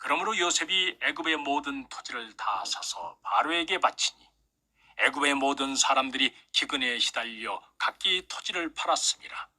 그러므로 요셉이 애굽의 모든 토지를 다 사서 바로에게 바치니 애굽의 모든 사람들이 기근에 시달려 각기 토지를 팔았습니다.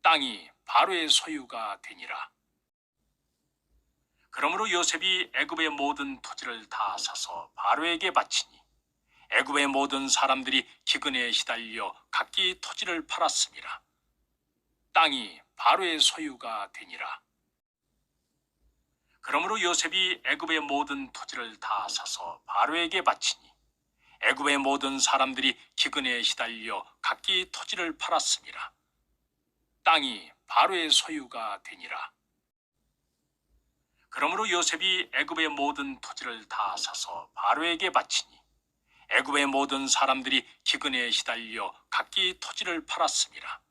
땅이 바로의 소유가 되니라. 그러므로 요셉이 애굽의 모든 토지를 다 사서 바로에게 바치니 애굽의 모든 사람들이 기근에 시달려 각기 토지를 팔았습니다. 땅이 바로의 소유가 되니라. 그러므로 요셉이 애굽의 모든 토지를 다 사서 바로에게 바치니 애굽의 모든 사람들이 기근에 시달려 각기 토지를 팔았습니다. 땅이 바로의 소유가 되니라. 그러므로 요셉이 애굽의 모든 토지를 다 사서 바로에게 바치니 애굽의 모든 사람들이 기근에 시달려 각기 토지를 팔았습니다.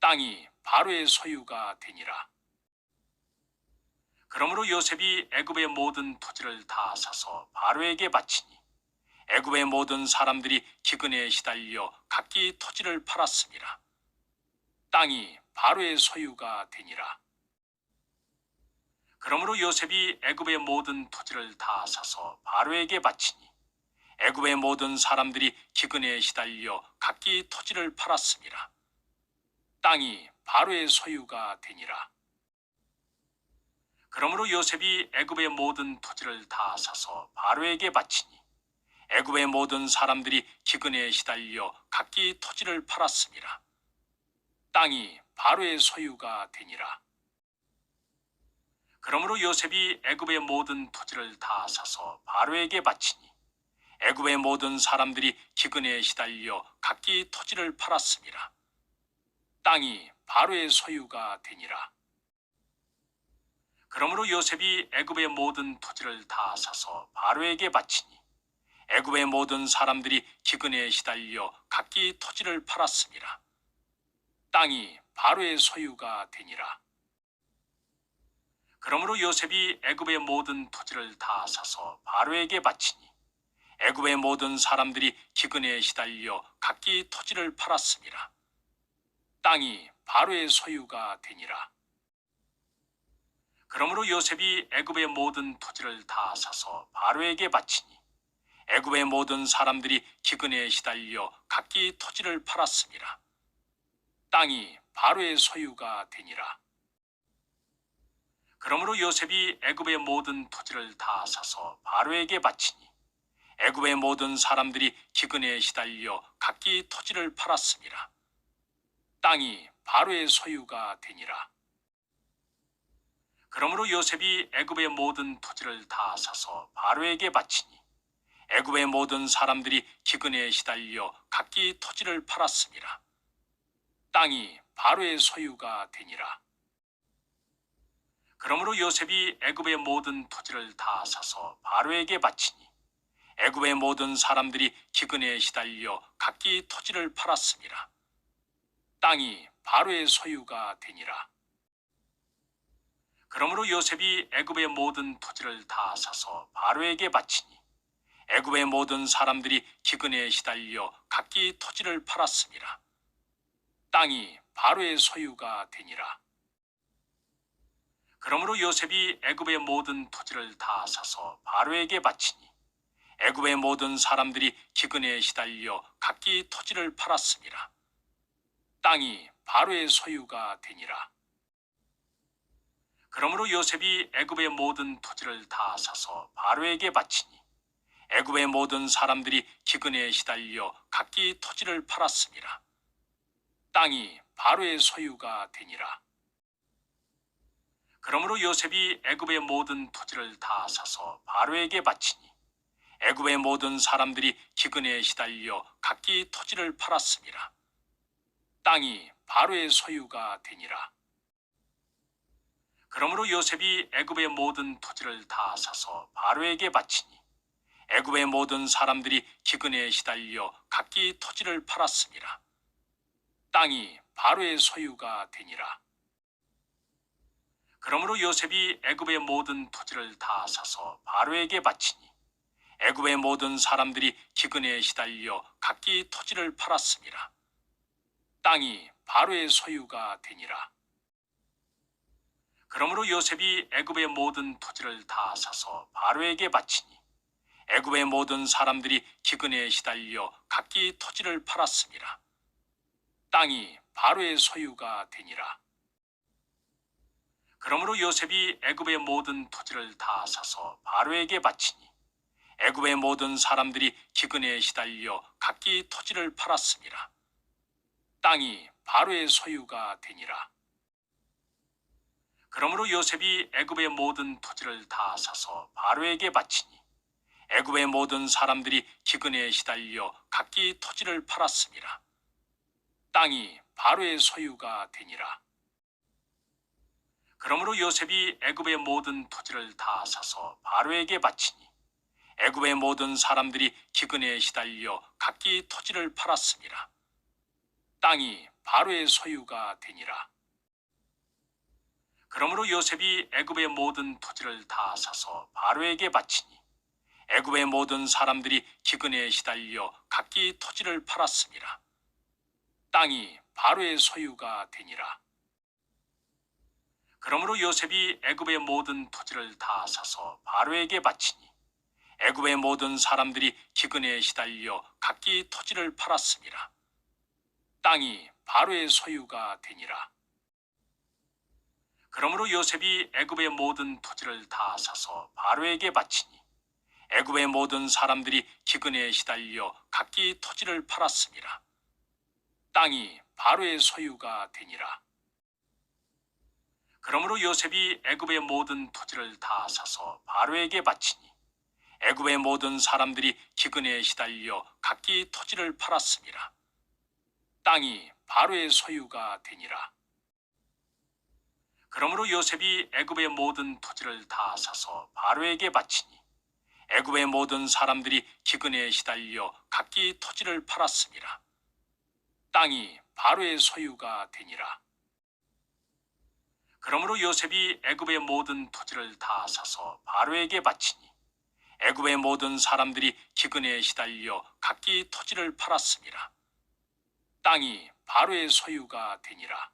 땅이 바로의 소유가 되니라. 그러므로 요셉이 애굽의 모든 토지를 다 사서 바로에게 바치니 애굽의 모든 사람들이 기근에 시달려 각기 토지를 팔았습니다. 땅이 바로의 소유가 되니라. 그러므로 요셉이 애굽의 모든 토지를 다 사서 바로에게 바치니 애굽의 모든 사람들이 기근에 시달려 각기 토지를 팔았습니다. 땅이 바로의 소유가 되니라. 그러므로 요셉이 애굽의 모든 토지를 다 사서 바로에게 바치니 애굽의 모든 사람들이 기근에 시달려 각기 토지를 팔았습니다. 땅이 바로의 소유가 되니라. 그러므로 요셉이 애굽의 모든 토지를 다 사서 바로에게 바치니 애굽의 모든 사람들이 기근에 시달려 각기 토지를 팔았습니다. 땅이 바로의 소유가 되니라. 그러므로 요셉이 애굽의 모든 토지를 다 사서 바로에게 바치니 애굽의 모든 사람들이 기근에 시달려 각기 토지를 팔았습니다. 땅이 바로의 소유가 되니라. 그러므로 요셉이 애굽의 모든 토지를 다 사서 바로에게 바치니 애굽의 모든 사람들이 기근에 시달려 각기 토지를 팔았습니다. 땅이 바로의 소유가 되니라. 그러므로 요셉이 애굽의 모든 토지를 다 사서 바로에게 바치니 애굽의 모든 사람들이 기근에 시달려 각기 토지를 팔았습니다. 땅이 바로의 소유가 되니라. 그러므로 요셉이 애굽의 모든 토지를 다 사서 바로에게 바치니 애굽의 모든 사람들이 기근에 시달려 각기 토지를 팔았습니다. 땅이 바로의 소유가 되니라. 그러므로 요셉이 애굽의 모든 토지를 다 사서 바로에게 바치니 애굽의 모든 사람들이 기근에 시달려 각기 토지를 팔았습니다. 땅이 바로의 소유가 되니라. 그러므로 요셉이 애굽의 모든 토지를 다 사서 바로에게 바치니 애굽의 모든 사람들이 기근에 시달려 각기 토지를 팔았습니다. 땅이 바로의 소유가 되니라. 그러므로 요셉이 애굽의 모든 토지를 다 사서 바로에게 바치니 애굽의 모든 사람들이 기근에 시달려 각기 토지를 팔았습니다. 땅이 바로의 소유가 되니라. 그러므로 요셉이 애굽의 모든 토지를 다 사서 바로에게 바치니 애굽의 모든 사람들이 기근에 시달려 각기 토지를 팔았습니다. 땅이 바로의 소유가 되니라. 그러므로 요셉이 애굽의 모든 토지를 다 사서 바로에게 바치니 애굽의 모든 사람들이 기근에 시달려 각기 토지를 팔았습니다. 땅이 바로의 소유가 되니라. 그러므로 요셉이 애굽의 모든 토지를 다 사서 바로에게 바치니 애굽의 모든 사람들이 기근에 시달려 각기 토지를 팔았습니다. 땅이 바로의 소유가 되니라. 그러므로 요셉이 애굽의 모든 토지를 다 사서 바로에게 바치니 애굽의 모든 사람들이 기근에 시달려 각기 토지를 팔았습니다. 땅이 바로의 소유가 되니라. 그러므로 요셉이 애굽의 모든 토지를 다 사서 바로에게 바치니 애굽의 모든 사람들이 기근에 시달려 각기 토지를 팔았습니다. 땅이 바로의 소유가 되니라. 그러므로 요셉이 애굽의 모든 토지를 다 사서 바로에게 바치니 애굽의 모든 사람들이 기근에 시달려 각기 토지를 팔았습니다. 땅이 바로의 소유가 되니라. 그러므로 요셉이 애굽의 모든 토지를 다 사서 바로에게 바치니 애굽의 모든 사람들이 기근에 시달려 각기 토지를 팔았습니다. 땅이 바로의 소유가 되니라. 그러므로 요셉이 애굽의 모든 토지를 다 사서 바로에게 바치니 애굽의 모든 사람들이 기근에 시달려 각기 토지를 팔았습니다. 땅이 바로의 소유가 되니라. 그러므로 요셉이 애굽의 모든 토지를 다 사서 바로에게 바치니 애굽의 모든 사람들이 기근에 시달려 각기 토지를 팔았습니다. 땅이 바로의 소유가 되니라. 그러므로 요셉이 애굽의 모든 토지를 다 사서 바로에게 바치니 애굽의 모든 사람들이 기근에 시달려 각기 토지를 팔았습니다. 땅이 바로의 소유가 되니라. 그러므로 요셉이 애굽의 모든 토지를 다 사서 바로에게 바치니 애굽의 모든 사람들이 기근에 시달려 각기 토지를 팔았습니다. 땅이 바로의 소유가 되니라. 그러므로 요셉이 애굽의 모든 토지를 다 사서 바로에게 바치니 애굽의 모든 사람들이 기근에 시달려 각기 토지를 팔았습니다. 땅이 바로의 소유가 되니라. 그러므로 요셉이 애굽의 모든 토지를 다 사서 바로에게 바치니 애굽의 모든 사람들이 기근에 시달려 각기 토지를 팔았습니다. 땅이 바로의 소유가 되니라. 그러므로 요셉이 애굽의 모든 토지를 다 사서 바로에게 바치니 애굽의 모든 사람들이 기근에 시달려 각기 토지를 팔았습니다. 땅이 바로의 소유가 되니라. 그러므로 요셉이 애굽의 모든 토지를 다 사서 바로에게 바치니 애굽의 모든 사람들이 기근에 시달려 각기 토지를 팔았습니다. 땅이 바로의 소유가 되니라.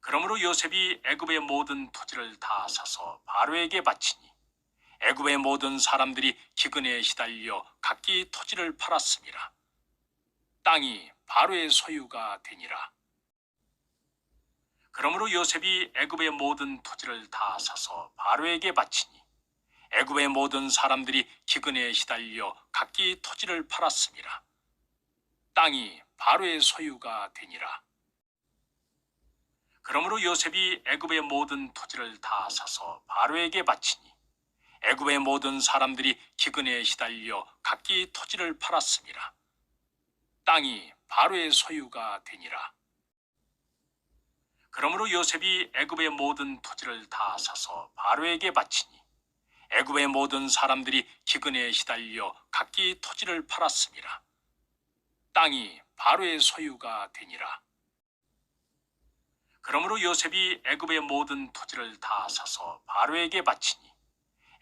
그러므로 요셉이 애굽의 모든 토지를 다 사서 바로에게 바치니 애굽의 모든 사람들이 기근에 시달려 각기 토지를 팔았습니다. 땅이 바로의 소유가 되니라. 그러므로 요셉이 애굽의 모든 토지를 다 사서 바로에게 바치니 애굽의 모든 사람들이 기근에 시달려 각기 토지를 팔았습니다. 땅이 바로의 소유가 되니라. 그러므로 요셉이 애굽의 모든 토지를 다 사서 바로에게 바치니 애굽의 모든 사람들이 기근에 시달려 각기 토지를 팔았습니다. 땅이 바로의 소유가 되니라. 그러므로 요셉이 애굽의 모든 토지를 다 사서 바로에게 바치니 애굽의 모든 사람들이 기근에 시달려 각기 토지를 팔았습니다. 땅이 바로의 소유가 되니라. 그러므로 요셉이 애굽의 모든 토지를 다 사서 바로에게 바치니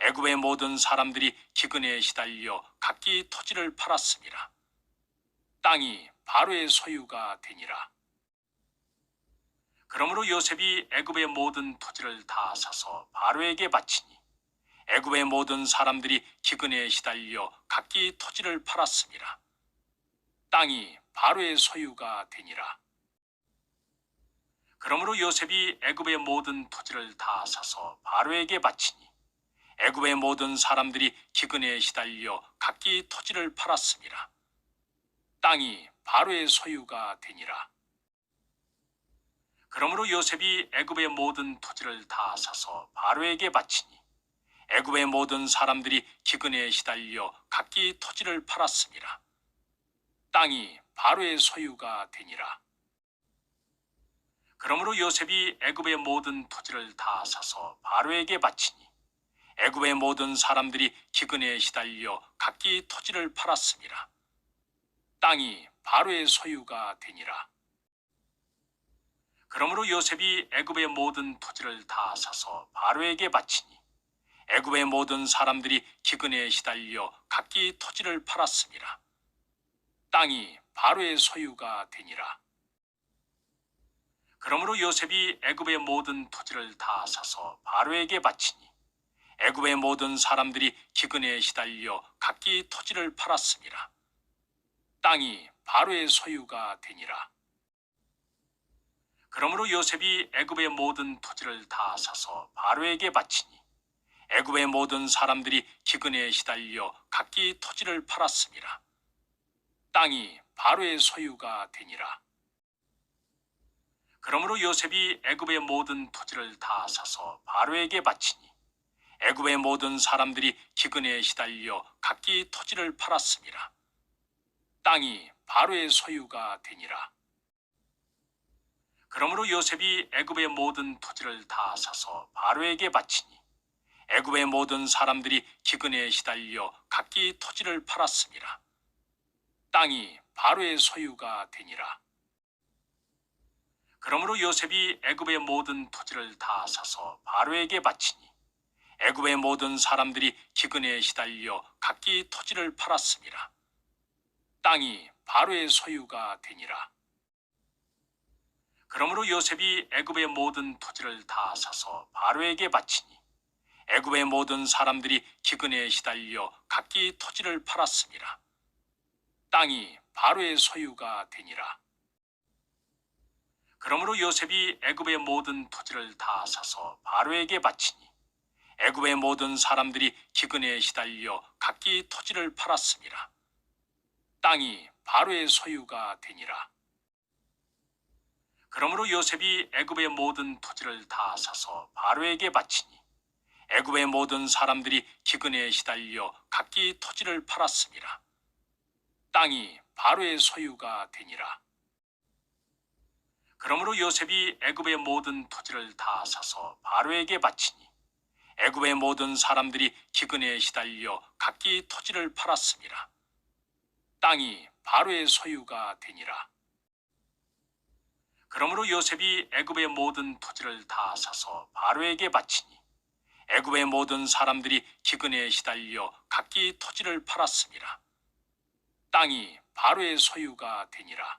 애굽의 모든 사람들이 기근에 시달려 각기 토지를 팔았습니다. 땅이 바로의 소유가 되니라. 그러므로 요셉이 애굽의 모든 토지를 다 사서 바로에게 바치니 애굽의 모든 사람들이 기근에 시달려 각기 토지를 팔았습니다. 땅이 바로의 소유가 되니라. 그러므로 요셉이 애굽의 모든 토지를 다 사서 바로에게 바치니 애굽의 모든 사람들이 기근에 시달려 각기 토지를 팔았습니다. 땅이 바로의 소유가 되니라. 그러므로 요셉이 애굽의 모든 토지를 다 사서 바로에게 바치니 애굽의 모든 사람들이 기근에 시달려 각기 토지를 팔았습니다. 땅이 바로의 소유가 되니라. 그러므로 요셉이 애굽의 모든 토지를 다 사서 바로에게 바치니 애굽의 모든 사람들이 기근에 시달려 각기 토지를 팔았습니다. 땅이 바로의 소유가 되니라. 그러므로 요셉이 애굽의 모든 토지를 다 사서 바로에게 바치니 애굽의 모든 사람들이 기근에 시달려 각기 토지를 팔았습니다. 땅이 바로의 소유가 되니라. 그러므로 요셉이 애굽의 모든 토지를 다 사서 바로에게 바치니 애굽의 모든 사람들이 기근에 시달려 각기 토지를 팔았습니다. 땅이 바로의 소유가 되니라. 그러므로 요셉이 애굽의 모든 토지를 다 사서 바로에게 바치니 애굽의 모든 사람들이 기근에 시달려 각기 토지를 팔았습니다. 땅이 바로의 소유가 되니라. 그러므로 요셉이 애굽의 모든 토지를 다 사서 바로에게 바치니 애굽의 모든 사람들이 기근에 시달려 각기 토지를 팔았습니다. 땅이 바로의 소유가 되니라. 그러므로 요셉이 애굽의 모든 토지를 다 사서 바로에게 바치니 애굽의 모든 사람들이 기근에 시달려 각기 토지를 팔았습니다. 땅이 바로의 소유가 되니라. 그러므로 요셉이 애굽의 모든 토지를 다 사서 바로에게 바치니 애굽의 모든 사람들이 기근에 시달려 각기 토지를 팔았습니다. 땅이 바로의 소유가 되니라. 그러므로 요셉이 애굽의 모든 토지를 다 사서 바로에게 바치니 애굽의 모든 사람들이 기근에 시달려 각기 토지를 팔았습니다. 땅이 바로의 소유가 되니라. 그러므로 요셉이 애굽의 모든 토지를 다 사서 바로에게 바치니 애굽의 모든 사람들이 기근에 시달려 각기 토지를 팔았습니다. 땅이 바로의 소유가 되니라. 그러므로 요셉이 애굽의 모든 토지를 다 사서 바로에게 바치니 애굽의 모든 사람들이 기근에 시달려 각기 토지를 팔았습니다. 땅이 바로의 소유가 되니라. 그러므로 요셉이 애굽의 모든 토지를 다 사서 바로에게 바치니 애굽의 모든 사람들이 기근에 시달려 각기 토지를 팔았습니다. 땅이 바로의 소유가 되니라. 그러므로 요셉이 애굽의 모든 토지를 다 사서 바로에게 바치니 애굽의 모든 사람들이 기근에 시달려 각기 토지를 팔았습니다. 땅이 바로의 소유가 되니라.